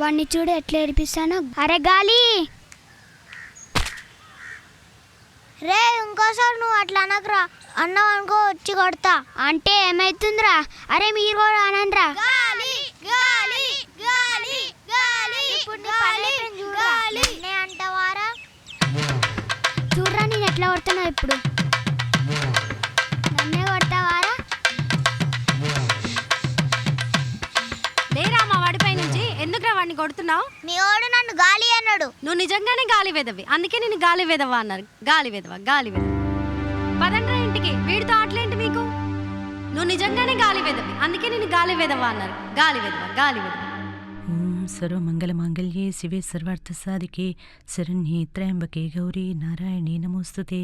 వాడిని చూడు ఎట్లా ఏడిపిస్తాను. అరే గాలి! రే ఇంకోసారి నువ్వు అట్లా అనకురా. అన్నావు అనుకో వచ్చి కొడతా. అంటే ఏమైతుందిరా? అరే మీరు కూడా అనండ్రా గాలి గాలి గాలి గాలి ఇప్పుడు గాలి. అంటవారా ఎట్లా కొడుతున్నావు ఇప్పుడు? నన్నే కొడతావారా? లేరా మా వాడిపై నుంచి ఎందుకురా వాడిని కొడుతున్నావు? మీ వాడు నన్ను గాలి అన్నాడు. నువ్వు నిజంగానే గాలి వేదవి. అందుకే నేను గాలి వేదవా అన్నారు. గాలి వేదవా గాలి వేదవ. పదండ్రా ఇంటికి. వీడితో ఆటలేంటి మీకు? నువ్వు నిజంగానే గాలి వేదవి. అందుకే నేను గాలి వేదవా అన్నారు. గాలి వేదవా గాలి వేదవ. సర్వమంగళమాంగళ్యే శివే సర్వార్థ సాధికే శరణ్యే త్రయంబకే గౌరీ నారాయణి నమోస్తుతే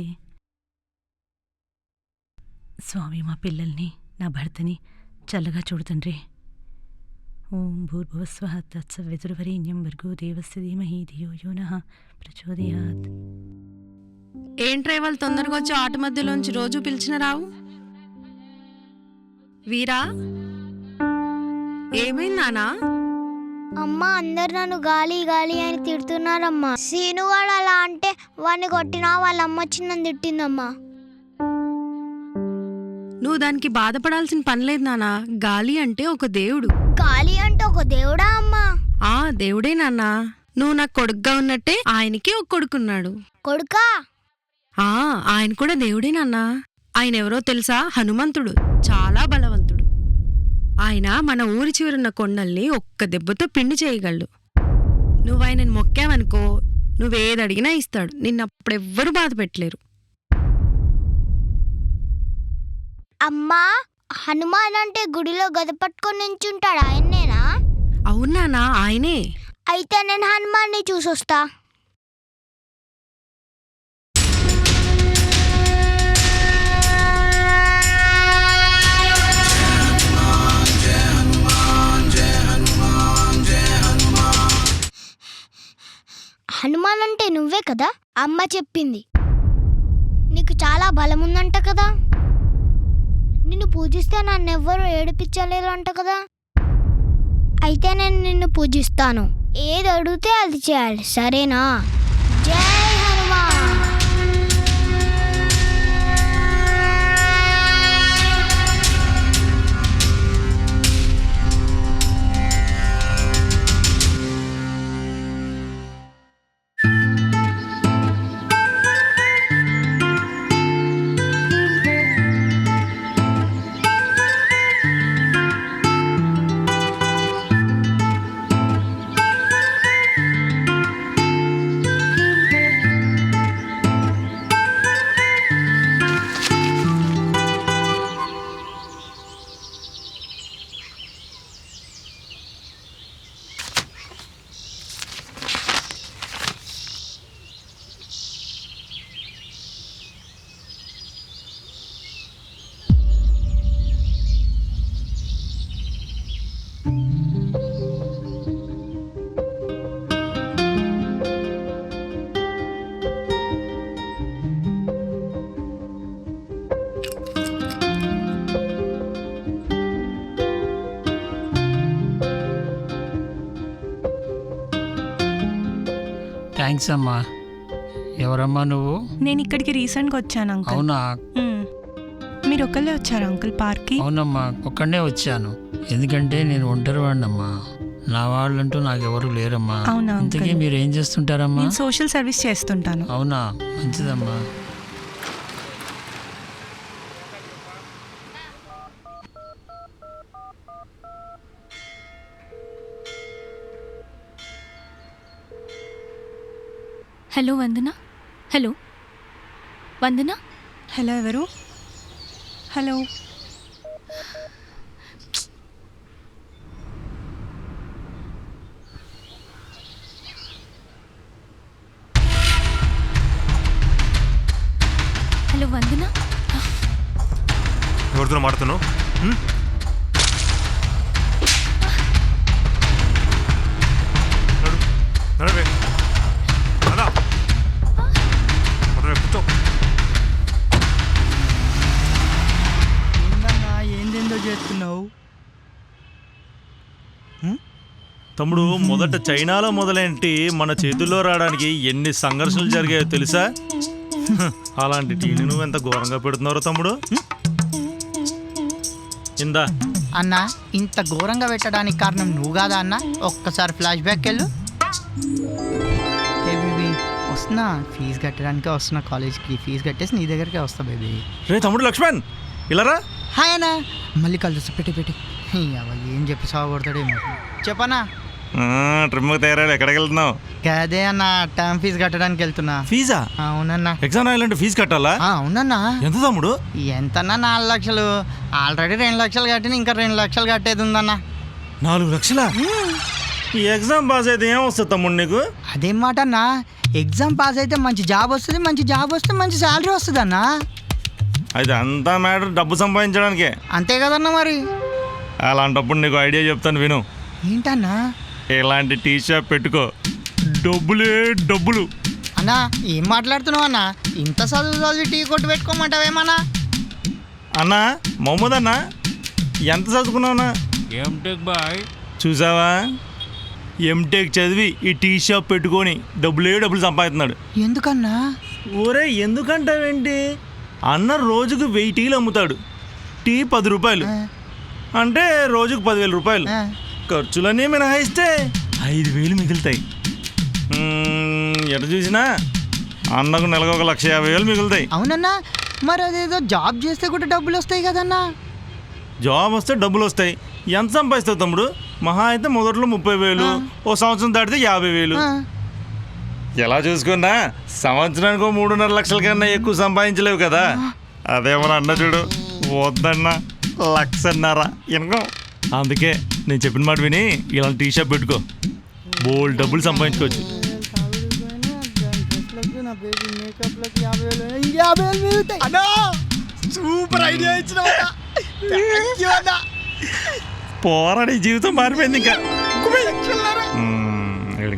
స్వామి మా పిల్లల్ని నా భర్తని చల్లగా చూడుతండ్రి ఓం భూర్భువస్వ తత్సవితుర్వరేణ్యం భర్గో దేవస్య ధీమహి ధియో యో నః ప్రచోదయాత్ ఏంట్రా ఇవాళ తొందరగా వచ్చి ఆట మధ్యలోంచి రోజు పిలిచిన రావు వీరా ఏమైంది నానా అమ్మ అందరు నన్ను గాలి గాలి అని తిడుతున్నారమ్మా. సీనుగాడు అలా అంటే వాడిని కొట్టినా వాళ్ళ అమ్మ వచ్చి నన్ను తిట్టిందమ్మా. నువ్వు దానికి బాధపడాల్సిన పని లేదు నానా గాలి అంటే ఒక దేవుడు. గాలి అంటే ఒక దేవుడా అమ్మా? ఆ దేవుడే నాన్నా. నువ్వు నాకు కొడుకుగా ఉన్నట్టే ఆయనకి ఒక కొడుకున్నాడు. కొడుకా? ఆ ఆయన కూడా దేవుడే నాన్నా. ఆయన ఎవరో తెలుసా? హనుమంతుడు. చాలా బలవంతుడు. ఆయన మన ఊరి చివరున్న కొండల్ని ఒక్క దెబ్బతో పిండి చేయగలడు. నువ్వు ఆయనని మొక్కావనుకో నువ్వేది అడిగినా ఇస్తాడు. నిన్నప్పుడెవ్వరూ బాధ పెట్టలేరు. అమ్మా హనుమాన్ అంటే గుడిలో గద పట్టుకొని నించుంటాడు ఆయన్నేనా? అవునానా ఆయనే. అయితే నేను హనుమాన్ని చూసొస్తా. హనుమాన్ అంటే నువ్వే కదా? అమ్మ చెప్పింది. నీకు చాలా బలం ఉందంట కదా? నిన్ను పూజిస్తే నన్ను ఎవ్వరూ ఏడిపించలేరు అంట కదా? అయితే నేను నిన్ను పూజిస్తాను. ఏది అడిగితే అది చేయాలి. సరేనా? జై థ్యాంక్స్ అమ్మా ఎవరమ్మా నువ్వు? నేను ఇక్కడికి రీసెంట్గా వచ్చాను అంకుల్. అవునా. మీరు ఒక్కళ్ళే వచ్చారు అంకుల్ పార్క్కి? అవునమ్మా ఒక్కడే వచ్చాను. ఎందుకంటే నేను ఒంటరి వాడినమ్మా. నా వాళ్ళంటూ నాకెవరు లేరమ్మా. అవునా, ఇంతకీ అంకుల్? మీరు ఏం చేస్తుంటారమ్మా? నేను సోషల్ సర్వీస్ చేస్తుంటాను. అవునా? మంచిదమ్మా. hello Vandana hello Vandana hello ఎవరు హలో హలో తమ్ముడు మొదట చైనాలో మొదలైనటి మన చేతుల్లో రావడానికి ఎన్ని సంఘర్షణలు జరిగాయో తెలుసా? అలాంటి టీని నువ్వు ఎంత ఘోరంగా పెడుతున్నారో తమ్ముడు? ఇందా. అన్న ఇంత ఘోరంగా పెట్టడానికి కారణం నువ్వు కాదా అన్న? ఒక్కసారి ఫ్లాష్ బ్యాక్ వెళ్ళు వస్తున్నా. ఫీజు కట్టడానికే వస్తున్నా కాలేజ్కి. ఫీజు కట్టేసి నీ దగ్గరికే వస్తా బేబీ. రే తమ్ముడు లక్ష్మణ్ ఇలారా హాయ్ అన్న. మళ్ళీ కలుస్తా పెట్టి పెట్టి. ఏం చెప్పి సాగొడతాడేమో చెప్పనా? ట్రిమ్కి తయారాడు ఎక్కడికి వెళ్తున్నావు? అదే అన్న టర్మ్ ఫీజు కట్టడానికి వెళ్తున్నా. ఫీజా? అవునన్నా. ఎగ్జామ్ రాయాలంటే ఫీజు కట్టాలా? అవునన్నా. ఎంత తమ్ముడు? ఎంతన్నా? నాలుగు లక్షలు. ఆల్రెడీ రెండు లక్షలు కట్టిన ఇంకా రెండు లక్షలు కట్టేది ఉందన్న. నాలుగు లక్షలా? ఈ ఎగ్జామ్ పాస్ అయితే ఏం వస్తుంది తమ్ముడు నీకు? అదేం మాట అన్న ఎగ్జామ్ పాస్ అయితే మంచి జాబ్ వస్తుంది మంచి జాబ్ వస్తే మంచి శాలరీ వస్తుంది అన్న అయితే అంతా మ్యాటర్ డబ్బు సంపాదించడానికే. అంతే కదన్న మరి. అలాంటప్పుడు నీకు ఐడియా చెప్తాను విను. ఏంటన్నా? ఇలాంటి టీ షాప్ పెట్టుకో. డబ్బులే డబ్బులు. అన్న ఏం మాట్లాడుతున్నావు అన్న? ఇంత చదువు చదివి టీ కొట్టు పెట్టుకోమంటావేమన్నా అన్నా మొహమ్మద్ అన్న? ఎంత చదువుకున్నావునా చూసావా? ఎంటెక్ చదివి ఈ టీ షాప్ పెట్టుకొని డబ్బులే డబ్బులు సంపాదిస్తున్నాడు. ఎందుకన్నా? ఒరే ఎందుకంటావేంటి? అన్న రోజుకు వెయ్యి టీలు అమ్ముతాడు. టీ పది రూపాయలు. అంటే రోజుకు పదివేల రూపాయలు. ఖర్చులన్నీ మినహాయిస్తే ఐదు వేలు మిగులుతాయి. మ్మ్, ఎట చూసినా అన్నకు నెలకు ఒక లక్ష యాభై వేలు మిగులుతాయి. అవునన్నా మరి అదేదో జాబ్ చేస్తే కూడా డబ్బులు వస్తాయి కదన్నా? జాబ్ వస్తే డబ్బులు వస్తాయి. ఎంత సంపాదిస్తావు తమ్ముడు? మహా అయితే మొదట్లో ముప్పై వేలు ఓ సంవత్సరం దాటితే యాభై వేలు. ఆ, ఎలా చూసుకున్నా సంవత్సరానికి ఓ మూడున్నర లక్షల కన్నా ఎక్కువ సంపాదించలేవు కదా. అదేమన్నా అన్న చూడు వద్దన్న లక్షన్నర ఇనకం అందుకే నేను చెప్పిన మాట విని ఇలాంటి టీ షాప్ పెట్టుకో. బోల్ డబ్బులు సంపాదించుకోవచ్చు. సూపర్ ఐడియా అన్న. పోరాడి జీవితం మారిపోయింది ఇంకా.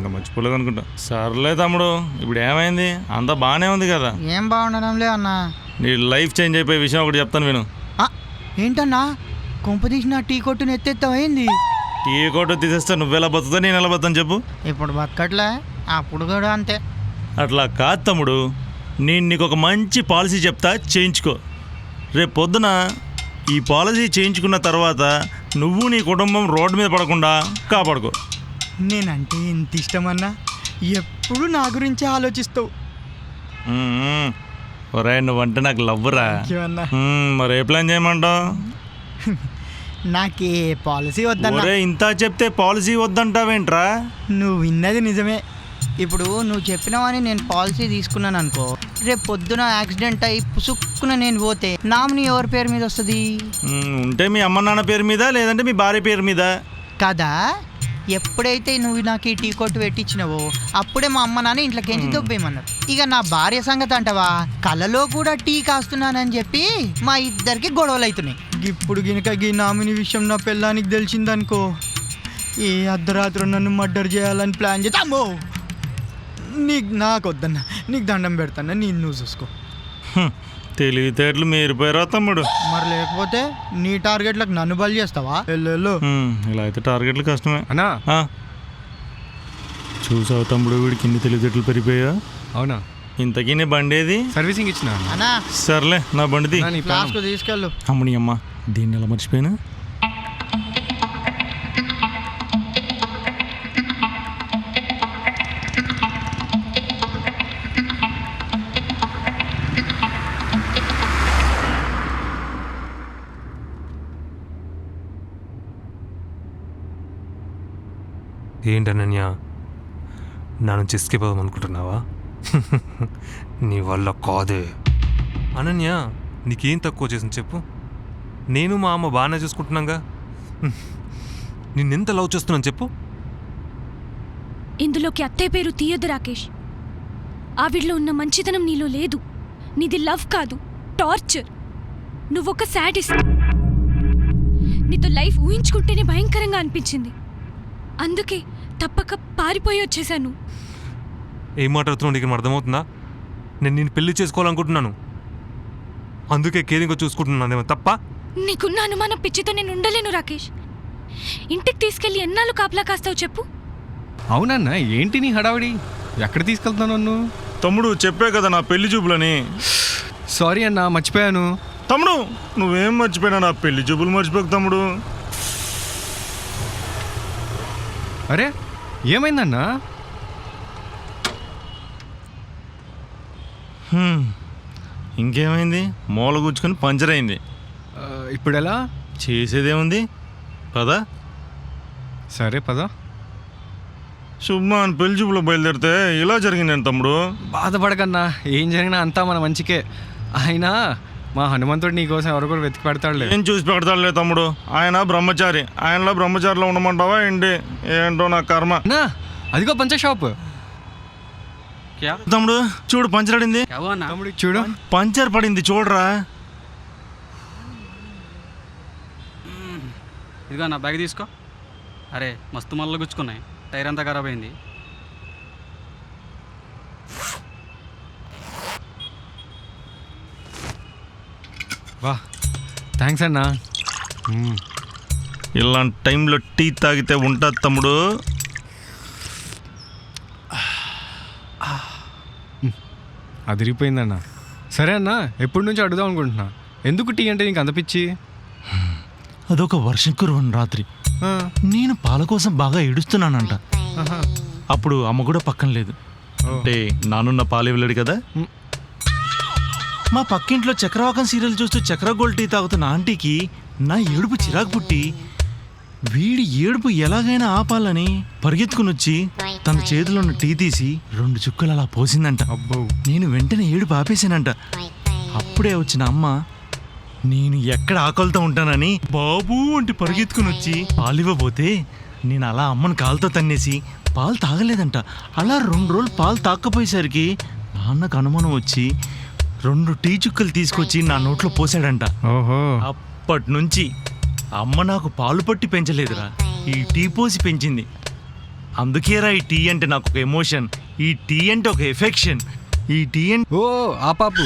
మర్చిపోలేదు అనుకుంటా. సర్లే తమ్ముడు ఇప్పుడు ఏమైంది? అంతా బాగానే ఉంది కదా? ఏం బాగుండడంలే అన్న. నీ లైఫ్ చేంజ్ అయిపోయే విషయం ఒకటి చెప్తాను విను. ఆ, ఏంటన్నా కొంపదీసిన టీ కొట్టుని ఎత్తెత్తమైంది టీ కొట్టు తీసేస్తే నువ్వెలా బతుకుతా నేను ఎలా బతాను చెప్పు. ఇప్పుడు బతకట్లే అప్పుడు కూడా అంతే. అట్లా కాదు తమ్ముడు నేను నీకు ఒక మంచి పాలసీ చెప్తా చేయించుకో. రేపు పొద్దున ఈ పాలసీ చేయించుకున్న తర్వాత నువ్వు నీ కుటుంబం రోడ్డు మీద పడకుండా కాపాడుకో. నేనంటే ఎంత ఇష్టమన్నా ఎప్పుడు నా గురించి ఆలోచిస్తావు. ఒరే నువ్వంటే నాకు లవ్వురా. మరి ఏ ప్లాన్ చేయమంటావు? నాకే పాలసీ వద్దన్నా. ఒరే ఇంత చెప్తే పాలసీ వద్దంటావేంట్రా? నువ్వు విన్నది నిజమే. ఇప్పుడు నువ్వు చెప్పినావని నేను పాలసీ తీసుకున్నాను అనుకో రేపు పొద్దున యాక్సిడెంట్ అయి పుసుక్కున నేను పోతే నామినీ ఎవరి పేరు మీద వస్తుంది? ఉంటే మీ అమ్మ నాన్న పేరు మీద లేదంటే మీ భార్య పేరు మీద. కదా? ఎప్పుడైతే నువ్వు నాకు ఈ టీ కొట్టు పెట్టించినావో అప్పుడే మా అమ్మ నాన్న ఇంట్లోకించి దొబ్బేయమన్నారు. ఇక నా భార్య సంగతి అంటవా? కలలో కూడా టీ కాస్తున్నానని చెప్పి మా ఇద్దరికి గొడవలు అవుతున్నాయి ఇప్పుడు గినక ఈ నామిని విషయం నా పిల్లానికి తెలిసిందనుకో ఏ అర్ధరాత్రి నన్ను మర్డర్ చేయాలని ప్లాన్ చేస్తే. అమ్మో! నీకు నాకు వద్దన్నా నీకు దండం పెడతాను నేను నువ్వు చూసుకో. తెలివితేటలు మీరిపోయారా తమ్ముడు? మరి లేకపోతే నీ టార్గెట్లకు నన్ను బలి చేస్తావా? వెళ్ళు వెళ్ళు. మ్మ్, ఇలా అయితే టార్గెట్లు కష్టమే. అన్నా. ఆ. చూసావు తమ్ముడు వీడికి ఇన్ని తెలివితేటలు పెరిగిపోయా? అవునా? ఇంతకీ నీ బండి ఏది? సర్వీసింగ్ ఇచ్చిన. అన్నా. సర్లే నా బండిది. నీ ప్రాణం. తీసుకెళ్ళు. అమ్మని అమ్మ దీన్ని ఎలా మర్చిపోయినా? ఏంటనన్య నా నుంచి ఎస్కేప్ అనుకుంటున్నావా నీ వల్ల కాదే. అనన్య నీకేం తక్కువ చేసింది చెప్పు. నేను మా అమ్మ బాగానే చూసుకుంటున్నాగా. నిన్నెంత లవ్ చేస్తున్నాను చెప్పు. ఇందులోకి అత్తయ్య పేరు తీయొద్దు రాకేష్. ఆవిడలో ఉన్న మంచితనం నీలో లేదు. నీది లవ్ కాదు టార్చర్. నువ్వొక శాడిస్ట్ నీతో లైఫ్ ఊహించుకుంటేనే భయంకరంగా అనిపించింది. అందుకే తప్పక పారిపోయి వచ్చేశాను. ఏం మాట్లాడుతున్నావు? నీకు అర్థమవుతుందా? నేను నేను పెళ్ళి చేసుకోవాలనుకుంటున్నాను. అందుకే కేరింగ్గా చూసుకుంటున్నాను ఏమో తప్ప? నీకున్న అనుమానం పిచ్చితో నేను ఉండలేను రాకేష్. ఇంటికి తీసుకెళ్ళి ఎన్నాళ్ళు కాపలా కాస్తావు చెప్పు? అవునన్నా ఏంటి నీ హడావిడి? ఎక్కడ తీసుకెళ్తున్నావు నన్ను? తమ్ముడు చెప్పే కదా నా పెళ్ళి చూపులని. సారీ అన్నా మర్చిపోయాను. తమ్ముడు నువ్వేం మర్చిపోయినా నా పెళ్ళి చూపులు మర్చిపోకు తమ్ముడు. అరే ఏమైందన్నా? ఇంకేమైంది? మూల గుచ్చుకొని పంచర్ అయింది. ఇప్పుడు ఎలా చేసేదేముంది? పదా. సరే పద. శుభ్మాన్ పెళ్ళి చూపులో బయలుదేరితే ఇలా జరిగింది తమ్ముడు? బాధపడకన్నా ఏం జరిగినా అంతా మన మంచికే. అయినా మా హనుమంతుడు నీకోసం ఎవరు కూడా వెతికి పెడతాడులే. ఏం చూసి పెడతాడులే తమ్ముడు? ఆయన బ్రహ్మచారి. ఆయనలో బ్రహ్మచారిలో ఉండమంటావా ఏంటి? ఏంటో నా కర్మ. నా అదిగో పంచ షాప్. తమ్ముడు చూడు పంచర్ పడింది తమ్ముడు చూడు. పంచర్ పడింది చూడరా. ఇదిగో నా బ్యాగ్ తీసుకో. అరే మస్తు మళ్ళీ గుచ్చుకున్నాయి. టైర్ అంతా ఖరాబ్ అయింది. వా థ్యాంక్స్ అన్నా. ఇలాంటి టైంలో టీ తాగితే ఉంటుంది తమ్ముడు. అదిరిపోయిందన్నా. సరే అన్నా ఎప్పటి నుంచి అడుగుదాం అనుకుంటున్నా? ఎందుకు టీ అంటే నీకు అంత పిచ్చి? అదొక వర్షం కురవని రాత్రి. నేను పాల కోసం బాగా ఏడుస్తున్నానంట. అప్పుడు అమ్మ కూడా పక్కన లేదు. అంటే నానున్న పాలు ఇవ్వలేడు కదా? మ్. పక్కింట్లో చక్రవాకం సీరియల్ చూస్తూ చక్ర గోల్డ్ టీ తాగుతున్న ఆంటీకి నా ఏడుపు చిరాకు పుట్టి వీడి ఏడుపు ఎలాగైనా ఆపాలని పరిగెత్తుకుని వచ్చి తన చేతిలో ఉన్న టీ తీసి రెండు చుక్కలు అలా పోసిందంట. అబ్బో. నేను వెంటనే ఏడుపు ఆపేశానంట. అప్పుడే వచ్చిన అమ్మ నేను ఎక్కడ ఆకలితో ఉంటానని బాబు అంటి పరిగెత్తుకుని వచ్చి పాలివ్వబోతే నేను అలా అమ్మని కాలుతో తన్నేసి పాలు తాగలేదంట. అలా రెండు రోజులు పాలు తాక్కపోయేసరికి నాన్నకు అనుమానం వచ్చి రెండు టీ చుక్కలు తీసుకొచ్చి నా నోట్లో పోసాడంట ఓహో. అప్పటి నుంచి అమ్మ నాకు పాలు పట్టి పెంచలేదురా. ఈ టీ పోసి పెంచింది. అందుకేరా ఈ టీ అంటే నాకు ఒక ఎమోషన్. ఈ టీ అంటే ఒక ఎఫెక్షన్. ఈ టీ అంటే ఓ ఆ పాపు.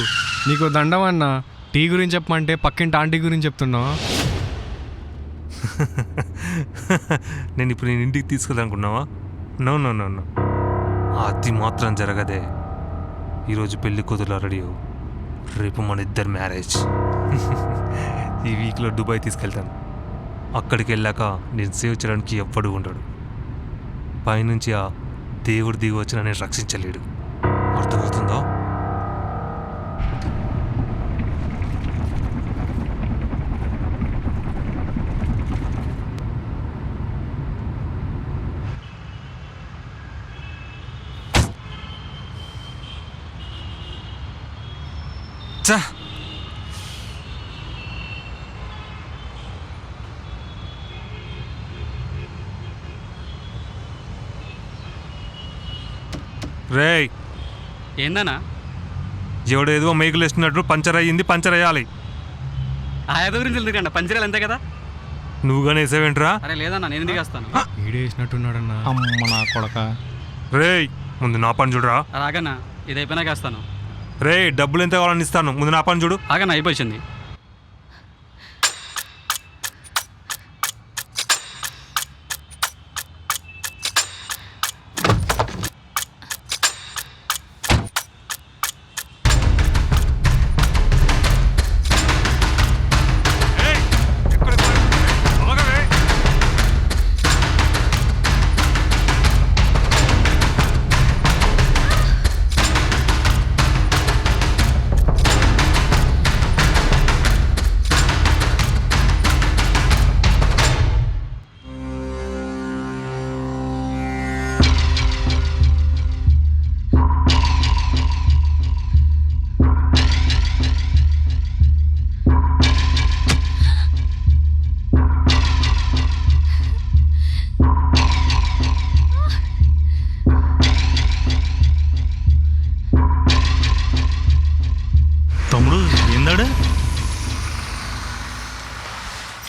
నీకు దండం అన్నా. టీ గురించి చెప్పమంటే పక్కింటి ఆంటీ గురించి చెప్తున్నావు. నేను ఇప్పుడు నేను ఇంటికి తీసుకెళ్ళాలనుకున్నావా నో నో నో నో. అది మాత్రం జరగదే. ఈరోజు పెళ్ళి కూతురు రెడీ. రేపు మన ఇద్దరు మ్యారేజ్. ఈ వీక్లో దుబాయ్ తీసుకెళ్తాను. అక్కడికి వెళ్ళాక నేను సేవ్ చేయడానికి ఎవ్వడు ఉండడు. పైనుంచి ఆ దేవుడు దిగి వచ్చిన నేను రక్షించలేడు. అర్థమవుతుందా? చా రేయ్. ఏందన్నా? ఎవడేదో మేకులు వేస్తున్నట్టు పంచర్ అయ్యింది పంచర్ అయ్యాలి. ఆ ఏదో గురించి ఎందుకంట? పంచరాలు అంతే కదా? నువ్వు కానీ వేసావేంట్రా? అరే లేదన్నా నేను ఎందుకు వేస్తాను? ఈడే వేసినట్టున్నాడన్నా. అమ్మ నా కొడక. రేయ్ ముందు నా పని చూడరా. రాగన్నా ఇది అయిపోయినాక వేస్తాను. రే డబ్బులు ఎంత కావాలని ఇస్తాను? ముందు నా పని చూడు. ఆగన్నా అయిపోయింది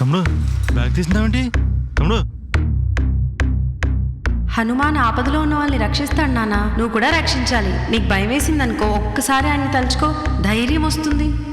తమ్ముడు బ్యాగ్ తీసినావేంటి తమ్ముడు. హనుమాన్ ఆపదలో ఉన్న వాళ్ళని రక్షిస్తాడు నాన్న. నువ్వు కూడా రక్షించాలి. నీకు భయం వేసిందనుకో ఒక్కసారి ఆయన తలుచుకో. ధైర్యం వస్తుంది.